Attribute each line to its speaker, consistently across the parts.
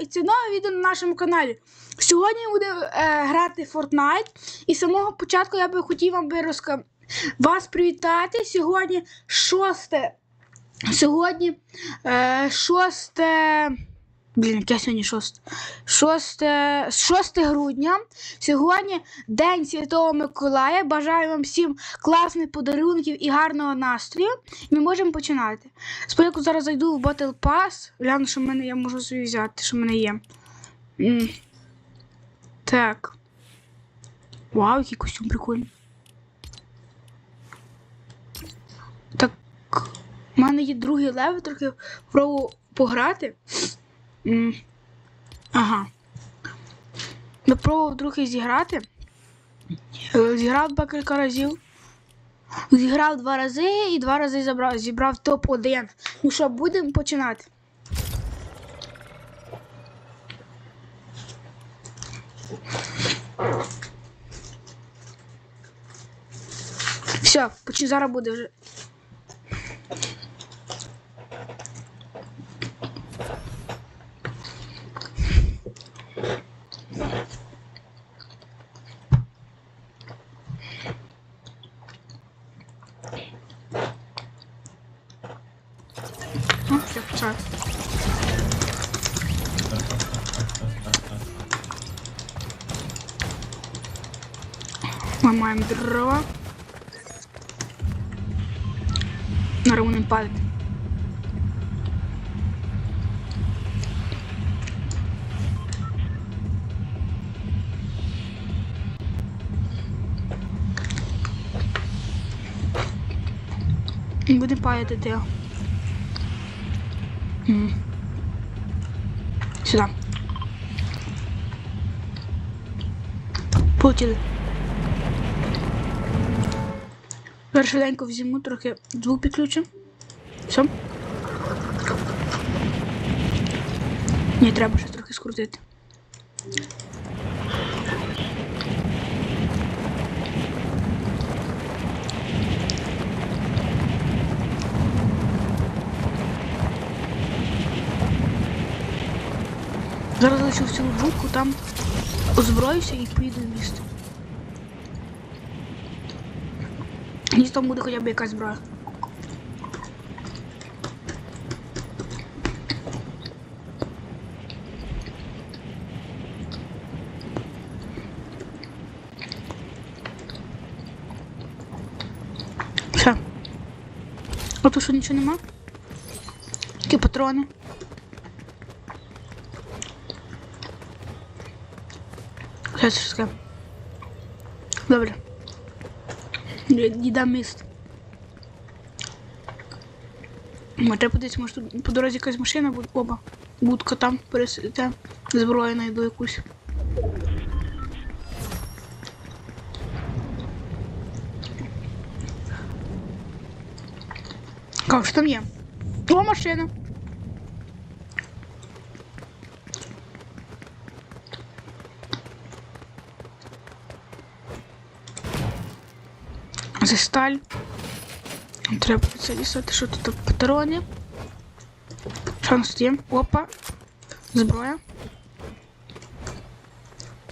Speaker 1: і це нове відео на нашому каналі. Сьогодні ми будемо е, грати Fortnite. І з самого початку я би хотів вам би розка... вас привітати. Сьогодні 6. Сьогодні е, 6. Блін, яке сьогодні 6? 6, 6 грудня. Сьогодні День Святого Миколая. Бажаю вам всім класних подарунків і гарного настрою. Ми можемо починати. Спочатку зараз зайду в Battle Pass. Гляну, що в мене я можу собі взяти, що в мене є. Так. Вау, який костюм прикольний. Так. У мене є другий левел, трохи пробую пограти. М. Ага. Я пробував трохи зіграти. Е, Зіграв декілька разів. Зіграв два рази і два рази забрав, зібрав топ-1. Ну що, будемо починати. Все, зараз буде вже. Дрова. На рівнем падати. Буде падати ти. М. Сюда. Полетіли. Зараз швиденько візьму трохи звук підключу. Все. Ні, треба ще трохи скрутити. Зараз лишу всю будку, там озброюся і поїду в місто. Ні, там буде хоча б якась зброя. Все. А тут що нічого нема? Тільки патрони. Сейчас щось таке. Добре. Діда міст. Ма, Треба подивитися, може тут по дорозі якась машина буде. Оба. Будка там пересидите. Зброю знайду якусь. Кау, що там є? О, машина. Це сталь. Треба це лісати, що тут патрони. Що у нас тут є? Опа. Зброя.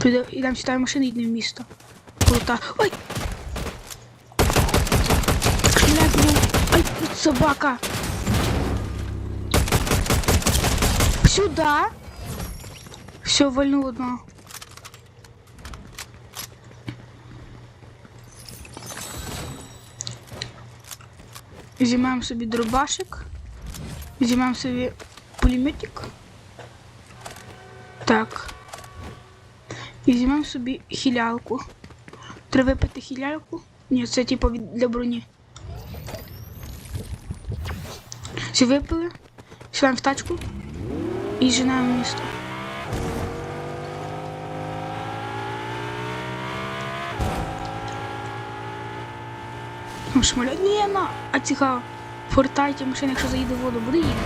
Speaker 1: Піде, ідемо сюди в машину, їдемо в місто. Крута. Ой! Шляк, блін. Ай, тут собака. Сюда. Все, вальнув одного. Візьмемо собі дробашик. Візьмемо собі пулеметик. Так. Візьмемо собі хілялку. Треба випити хілялку. Ні, це типу для броні. Все випили. Сідаємо в тачку і женаємо місто. Шмаля, Ні, на, а цікаво. Фортайте машина, якщо заїде в воду, буде їздити.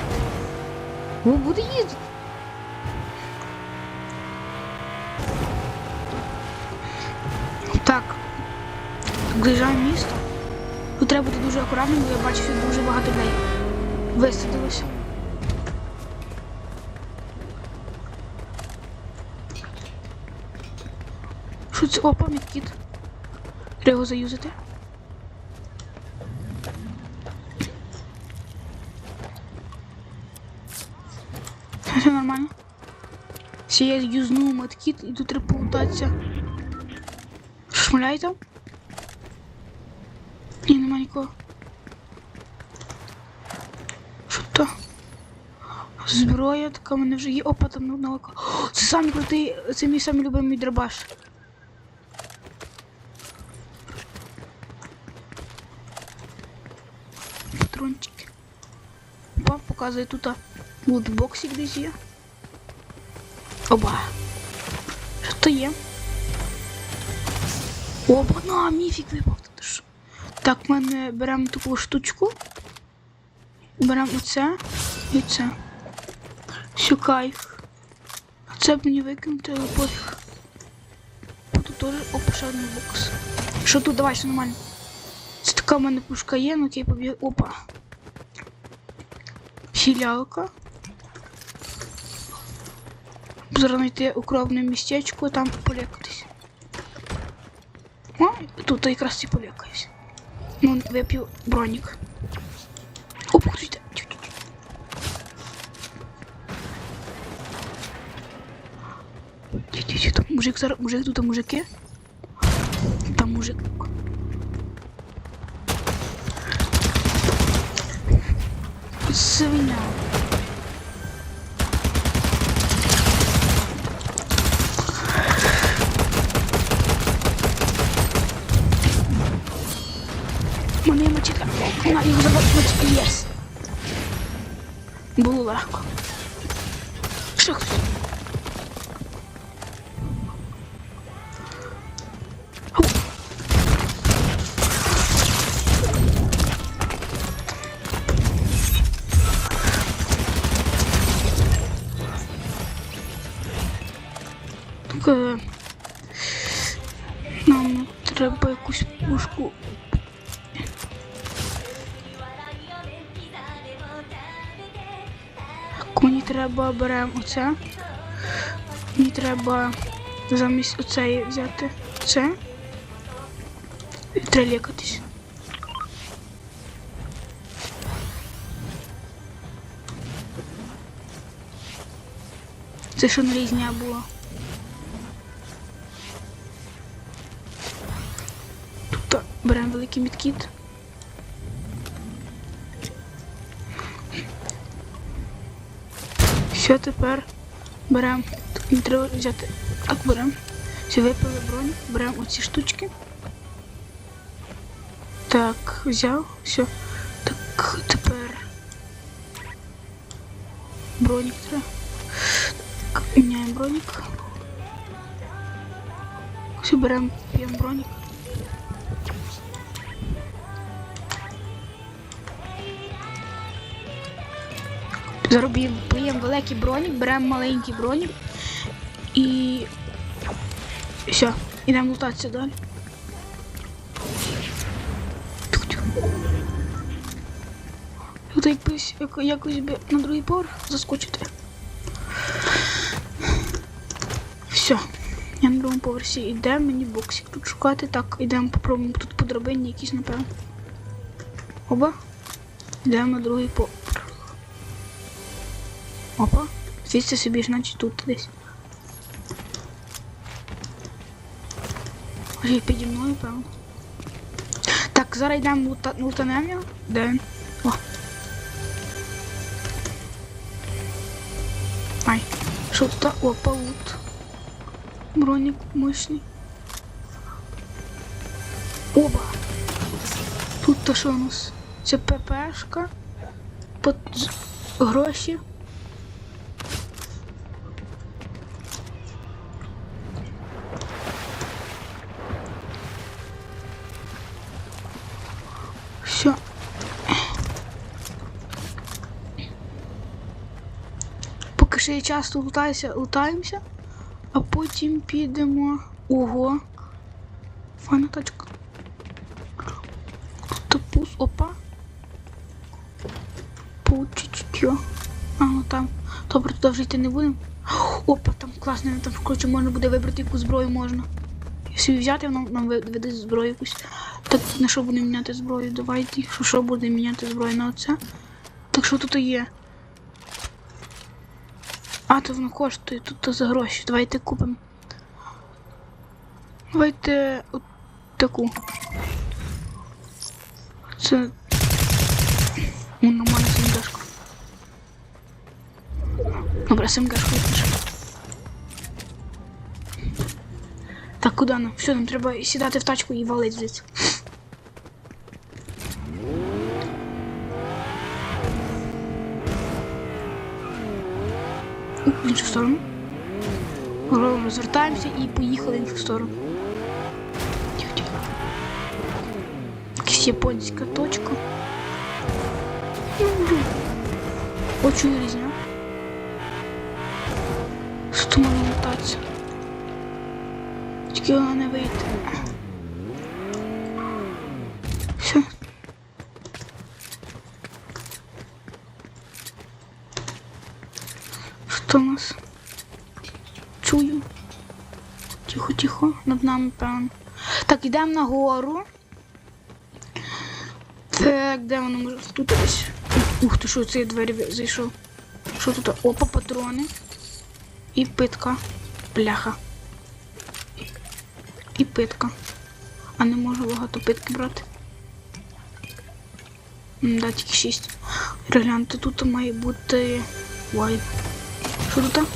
Speaker 1: О, ну, буде їздити. Так. Об'їжджаємо місто. Тут треба бути дуже акуратним, бо я бачу, що дуже багато людей висадилося. Що це? О, пам'ять кіт. Треба заюзати. Все нормально. Все, я юзнув медкіт і тут треба полутатися. Що шмаляє там? Ні, нема нікого. Що то? Зброя така в мене вже є. Опа, там одна око. Це самий крутий, це мій самий любимий дробаш. Патрончики. Опа, показує тут лутбоксик десь є. Оба. Що то є? Опа, на, міфік випав. Та що? Так, ми беремо таку штучку. Беремо оце і це. Все кайф. А це б мені викинути, пофіг. Тут теж опа, один бокс. Що тут? Давай, все нормально. Це така в мене пушка є, ну окей, побіг. Опа. Філялка. Зараз знайти укромне містечко, там полякатись. О, тут якраз і полякаюсь. Ну, вип'ю бронік. Опа, хтось йде. Тю-тю-тю. Тю-тю-тю, Там мужик зараз, мужик, тут мужики. Там мужик. Свиня. Мочити. На його забачити. Єс. Було легко. Що хтось? Ау. Так, е, Нам треба якусь пушку. Треба беремо оце. Мені треба замість оцеї взяти це. І треба лікатись. Це що на різня було. Тут беремо великий мідкіт. Все, тепер беремо. Тут треба взяти. Так, беремо. Все, випили бронь, беремо оці штучки. Так, взяв, все. Так, тепер бронік треба. Так, міняємо бронік. Все, беремо, п'ємо бронік. Заробимо, п'ємо великий бронік, беремо маленький бронік і все, ідемо лутатися далі. Тут якось, якось би на другий поверх заскочити. Все. Я на другому поверсі йдемо, мені боксик тут шукати. Так, йдемо попробуємо тут по якісь, напевно. Оба. Йдемо на другий поверх. Звідси собі, значить тут десь. Як піді мною, певно. Так, зараз йдемо лута... лутанемо його. Де він? О. Ай. Що тут? Опа, лут. Бронік мощний. Оба. Тут то що у нас? Це ППшка. Под... Гроші. Все. Поки ще є час, лутаюся, лутаємося, а потім підемо. Ого. Файна тачка. Тут пус, опа. Пучечки. А, ну там. Добре, туди вже йти не будемо. Опа, там класно, там коротше можна буде вибрати яку зброю можна. собі взяти, нам ви- видасть зброю якусь. Так на що будемо міняти зброю? Давайте. Що, що будемо міняти зброю на оце? Так що тут є? А, то воно коштує тут то за гроші. Давайте купимо. Давайте от таку. Це. О, нормальна сімдашка. Добре, сімдашку теж. Так, куди нам? Все, нам треба сідати в тачку і валити звідси. Іншу сторону. Ро- Розвертаємося і поїхали в іншу сторону. Якась японська точка. Очу різня. Можна летатися? Тільки вона не вийде. Все. Що у нас? Чую. Тихо, тихо, над нами певно. Так, йдемо на гору. Так, де воно може? Тут десь. Ух ти, що цей двері зайшов. Що тут? Опа, патрони. І питка. Бляха. І питка. А не можу багато питки брати. Да, тільки 6. Перегляньте, тут має бути. Ой. Що тут?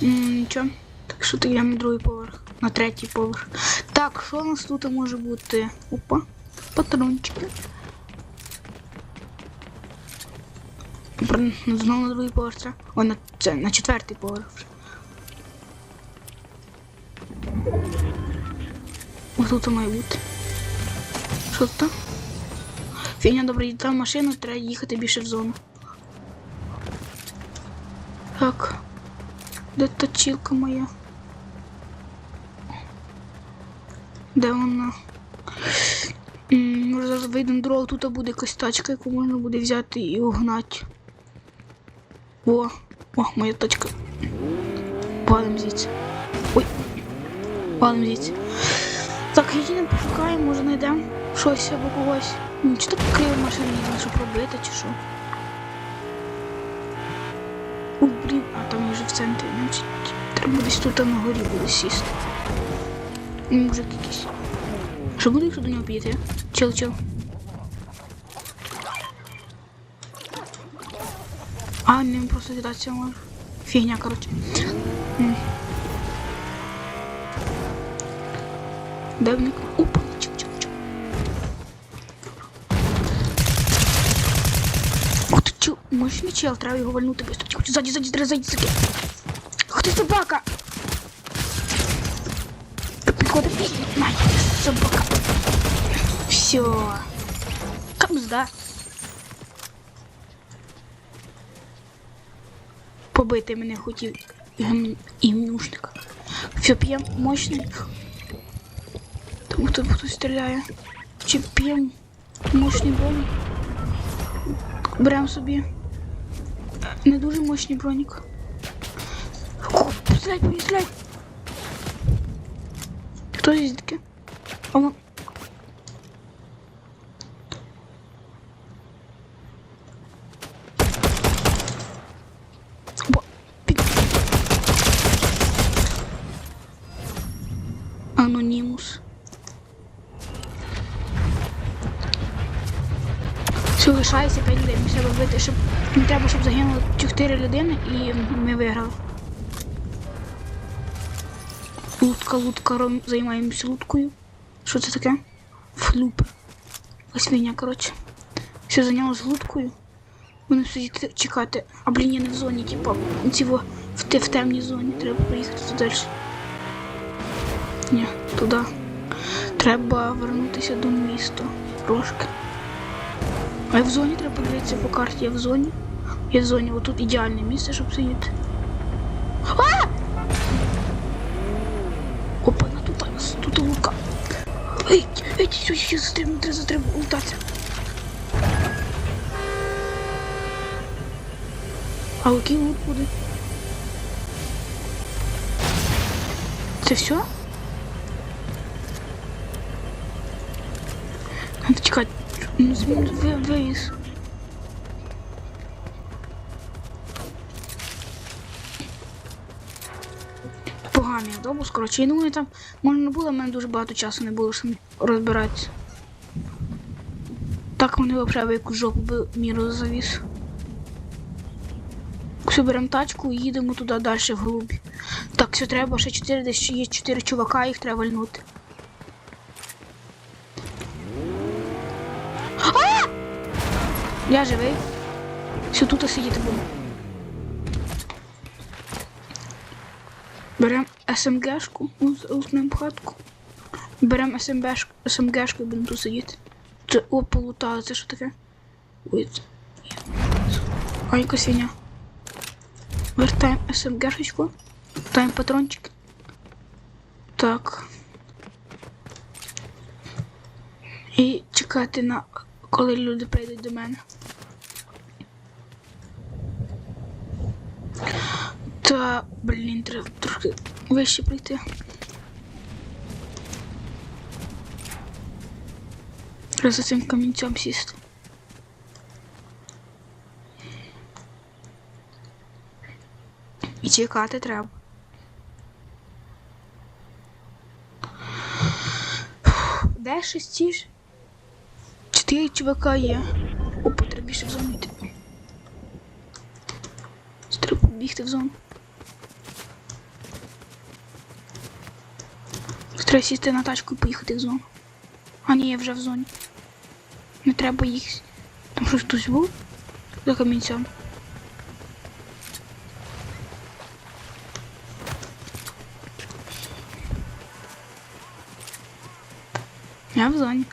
Speaker 1: Нічого. Так що йдемо на другий поверх. На третій поверх. Так, що у нас тут може бути? Опа. Патрончики. Знову на другий поверх. це. Ой, на, це, на четвертий поверх. Ось тут має бути. Що тут? Фіня, добре, в машину, треба їхати більше в зону. Так. Де точилка моя? Де вона? Може зараз вийдемо дорогу, тут буде якась тачка, яку можна буде взяти і угнати. О, о, моя тачка. Валим звідси. Ой. Валим звідси. Так, їдемо, пошукаємо, може знайдемо щось або когось. Чи так криво машина що пробити, чи що. А там вже в центрі, значить, треба десь тут на горі буде сісти. Ну, Мужик якийсь. Що буде, якщо до нього підійти? Чел, чел. А, не просто кидатися може. Фігня, коротше. Де в них? Чел, мощний чел, треба його вальнути быстро. Тихо, ззаді, ззаді, ззаді, ззаді. Ах ти собака! Підходить, най, собака. Все. Камзда. Побити мене хотів ігнюшник. Все, п'ємо мощний. Тому хто хтось стріляє. Чи п'ємо мощний бронік. Беремо собі. Не дуже мощний бронік. Стріляй, стріляй. Хто звідки? А вон- Бо- пі- Анонімус. Все, 5 людей. Ми треба вбити, щоб не треба, щоб загинуло 4 людини і ми виграли. Лутка, лутка, ром, займаємося луткою. Що це таке? Флюп. Освіня, коротше. Все зайняло з луткою. Будемо сидіти чекати. А блін, я не в зоні, типу, цього в, в темній зоні. Треба поїхати туди далі. Ні, туди. Треба вернутися до міста. Трошки. А я в зоні треба подивитися по карті. Я в зоні. Я в зоні, отут ідеальне місце, щоб сидіти. А! Опа, на тут, тут лука. Ей, ей, все, застрибну, треба застрибну, лутатися. А який лут буде? Це все? А, та Чекай, змін ви- вивіз. Поганий автобус, коротше, я думаю, там можна не було, в мене дуже багато часу не було щоб розбиратися. Так вони взагалі якусь жопу би міру завіз. Все, беремо тачку і їдемо туди далі вглубь. Так, все треба, ще 4, десь є 4 чувака, їх треба вальнути. А! Я живий. Все, тут сидіти буду. Беремо СМГшку, уснемо хатку. Беремо СМГшку, СМГшку і будемо тут сидіти. Це о, полутали, це що таке? Ой, це... А яка свиня? Вертаємо СМГшечку. Вертаємо патрончик. Так. І чекати на коли люди прийдуть до мене. Та, блін, треба трохи вище прийти. Треба за цим камінцем сісти. І чекати треба. Де шестіш? Чотири чувака є. Опа, треба більше в зону йти. Треба бігти в зону. Треба сісти на тачку і поїхати в зону. А ні, я вже в зоні. Не треба їх. Там щось хтось був за камінцем. Я в зоні.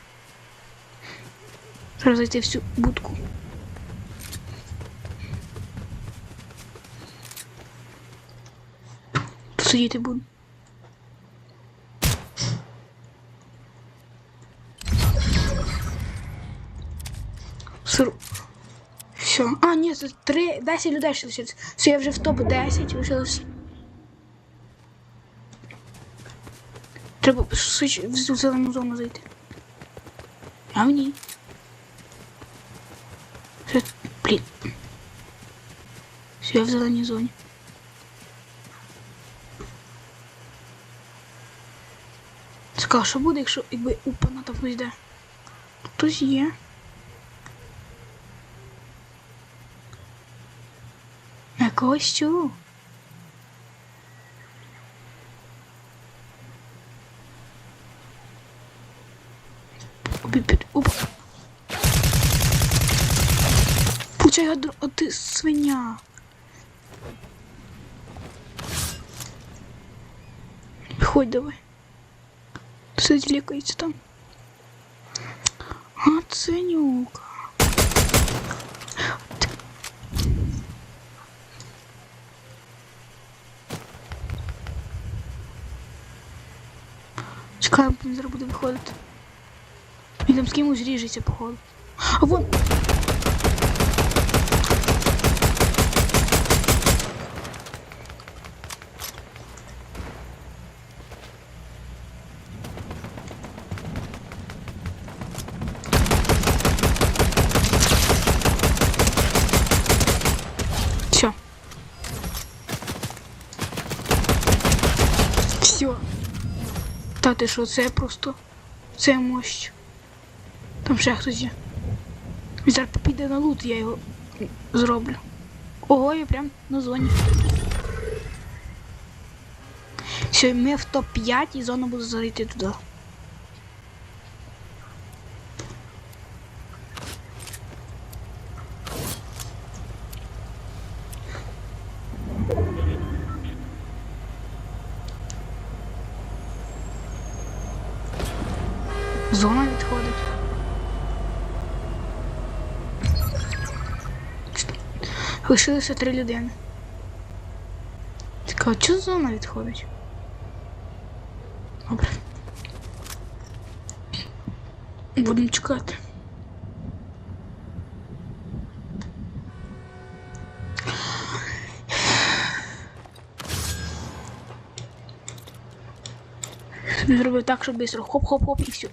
Speaker 1: Треба зайти в цю будку. Посидіти буду. Сир... Все. А, це 3, 10 людей ще лишилось. Все, я вже в топ 10 лишилось. Треба в зелену зону зайти. А в ній. Все, блін. Все, я в зеленій зоні. Цікаво, що буде, якщо якби упана там йде? Хтось є. Опі- Опа. Получай а ти свиня. Ходь давай. Сидіть лікається там. А, ценюка. Чекай, він зараз буде виходити. Він там з кимось ріжеться, походу. А вон. Все. Все. Та ти що, це просто. Це мощ. Там ще хтось є. Він зараз піде на лут, я його зроблю. Ого, я прям на зоні. Все, ми в топ-5 і зона буде зайти туди. Зона відходить. Лишилося три людини. Цікаво, чого зона відходить? Добре. Будемо чекати. Зробив так, щоб швидко хоп-хоп-хоп і все.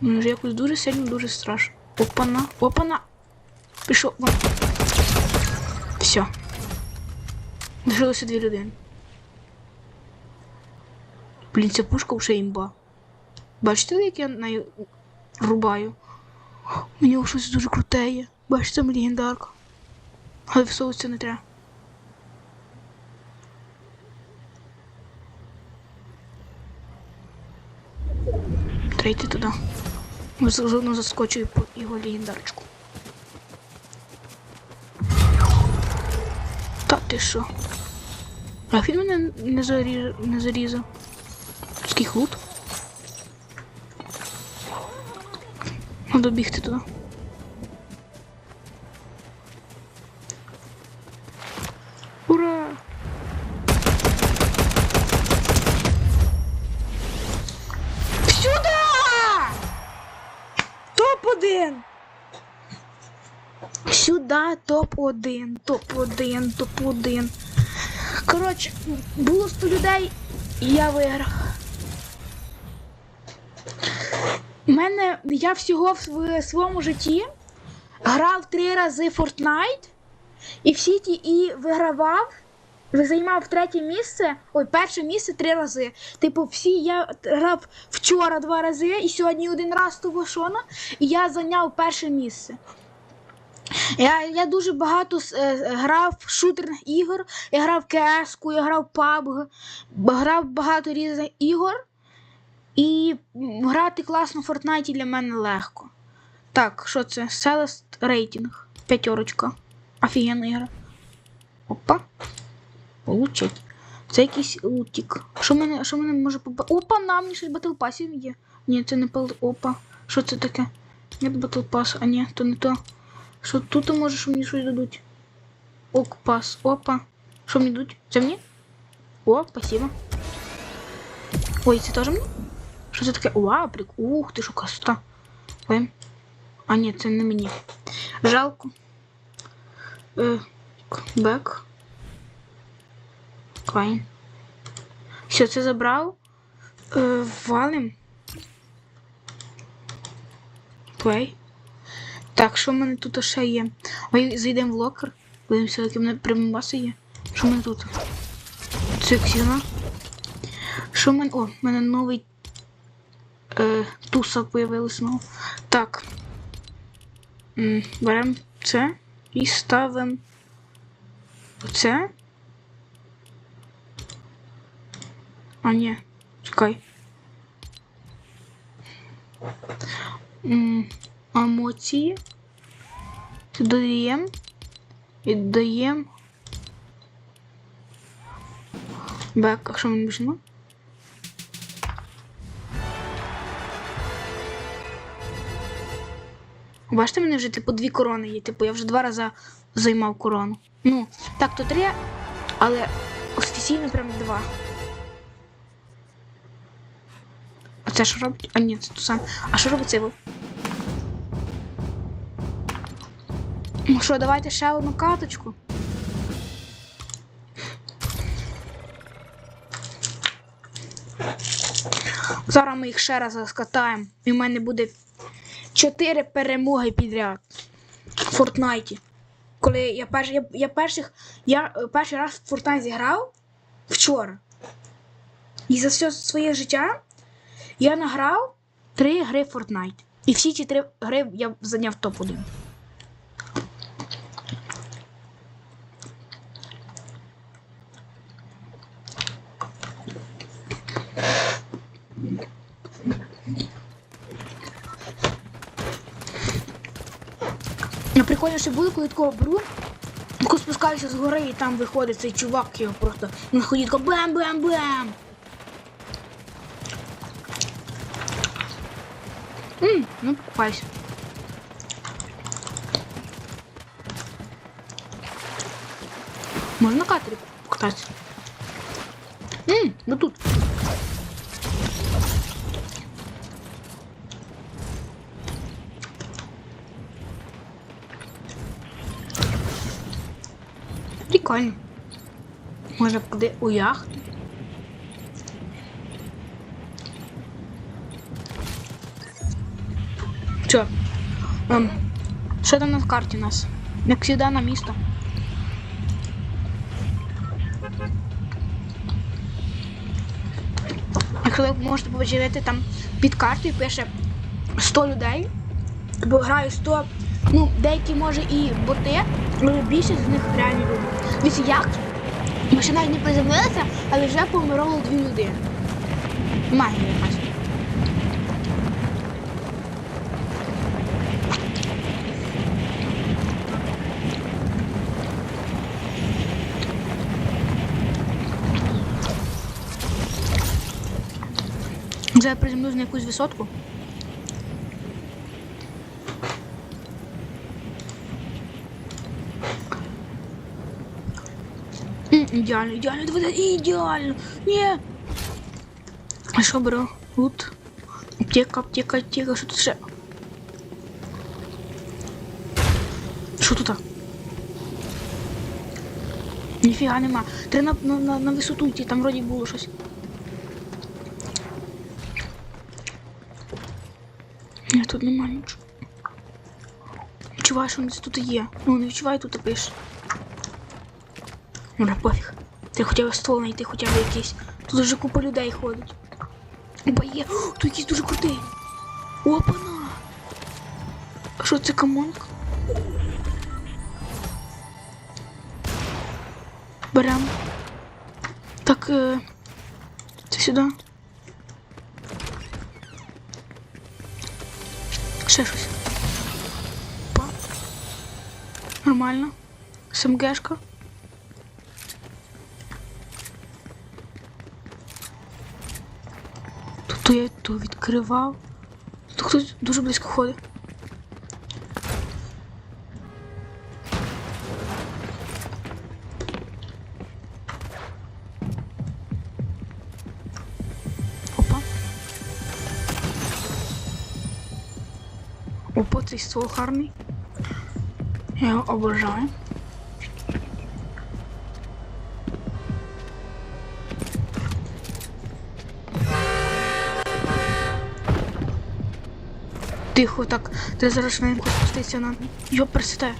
Speaker 1: Мені вже якось дуже сильно, дуже страшно. Опана, опана. Пішов. Вон. Все. Лишилося дві людини. Блін, ця пушка вже імба. Бачите, як я нею рубаю? У нього щось дуже круте є. Бачите, там легендарка. Але в не треба. Треба туди. Заодно заскочу по його легендарочку. Та ти що? А він мене не, заріз... не зарізав. Скільки лут? Надо бігти туди. Топ-1! Сюда топ-1, топ-1, топ-1. Коротше, було 100 людей, і я виграв. У мене я всього в своєму житті грав три рази Fortnite, і всі ті і вигравав. Займав третє місце, ой, перше місце три рази. Типу, всі я грав вчора два рази, і сьогодні один раз того шона, і я зайняв перше місце. Я, я дуже багато е, грав шутерних ігор, я грав cs я грав PUBG, грав багато різних ігор. І грати класно в Fortnite для мене легко. Так, що це? Celest рейтинг. П'ятерочка. Офігенна ігра. Опа. Получить. Це якийсь лутик. Що мене, що мене може поба... Опа, на мені щось Pass є. Ні, це не пал. Опа. Що це таке? Нет Pass, а ні, то не то. Що тут може, що мені щось дадуть? Ок, пас. Опа. Що мені дадуть? Це мені? О, спасибо. Ой, це теж мені? Що це таке? Вау, прик. Ух, ти що красота. Ой. А ні, це не мені. Жалко. Е, бек. Квайн. Все, це забрав. Е, валим. Плей. Так, що в мене тут ще є? Ой, зайдемо в локер. Подивимося, які в мене примаси є. Що в мене тут? Це ксіна. Що в мене. О, в мене новий е, туса появилась знову. Так. Беремо це і ставимо оце. А, ні, чекай. Емоції. Додаємо. І додаємо. Бек, а що мені більше нема? Бачите, мене вже типу дві корони є. Типу, я вже два рази займав корону. Ну, так, то три, але офіційно прям два. Це що робить? А ні, це то саме. А що робить цей? Ну що, давайте ще одну каточку. Зараз ми їх ще раз розкатаємо. І в мене буде чотири перемоги підряд в Фортнайті. Коли я перший, я, я перших, я е, перший раз в Fortnite зіграв вчора. І за все своє життя я награв три гри Fortnite. І всі ці три гри я зайняв топ-1. Ну, прикольно, що було, коли такого беру, спускаюся з гори і там виходить цей чувак, його просто на ході тако бем-бем-бем. Ммм, ну покупайся. Можна на катері? Ммм, ну тут. Прикольно. Можна куди у яхту. Що? Ем, що там на карті у нас? Як завжди на місто. Якщо ви можете побачити, там під картою пише 100 людей, бо граю 100, ну, деякі може і боти, але більшість з них реальні люди. Дивіться, як? Ми ще навіть не приземлилися, але вже помирало дві людини. Магія якась. Я приземлюсь на якусь висотку. Ідеально, ідеально, давай, ідеально. Ні. А що беру? Лут. Аптека, аптека, аптека, що тут ще? Що тут? Ніфіга нема. Треба на, на, на, на висоту йти, там вроді було щось. Тут нема нічого. Відчуваю, що десь тут є. Ну, не відчуваю, тут пише. Ну, пофіг. Ти хоча б ствол знайти, хоча б якийсь. Тут вже купа людей ходить. Опа, є. О, тут якийсь дуже крутий. Опана. А що це камонка? Берем. Так, е... це сюди. Ще щось. Па. Нормально. СМГшка. Тут я то відкривав. Тут хтось дуже близько ходить. Цей ствол гарний. Я його обожаю. Тихо, так. Ти зараз швидко спуститися на. Йо персите.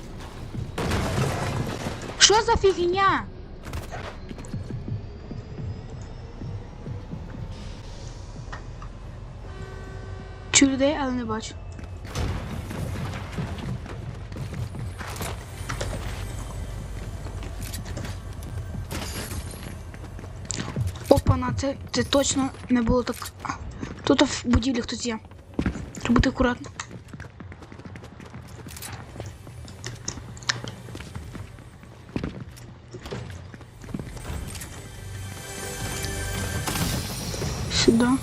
Speaker 1: Що за фігня? Чую людей, але не бачу. Опана, це, це точно не було так. Тут в будівлі хтось є. Треба бути акуратно. Сюда.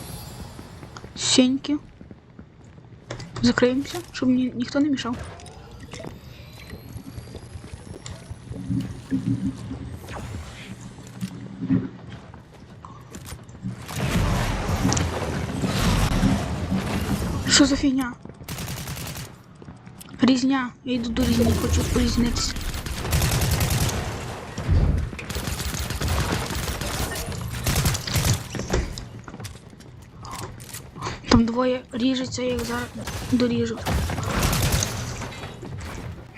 Speaker 1: Сеньки. Закроемся, чтобы мне никто не мешал. Що за фігня? Різня. Я йду до різні, хочу порізнитися. Там двоє ріжеться, я їх зараз доріжу.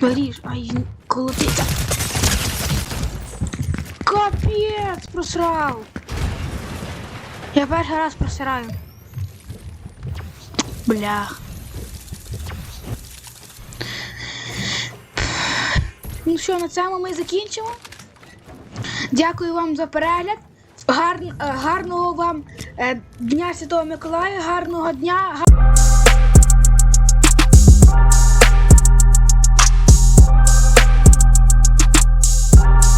Speaker 1: Доріж, ай, колотиться. Капець, просрав. Я перший раз просираю. Блях. Ну що, на цьому ми закінчимо. Дякую вам за перегляд. Гар... е, Гарного вам е, Дня Святого Миколая, гарного дня.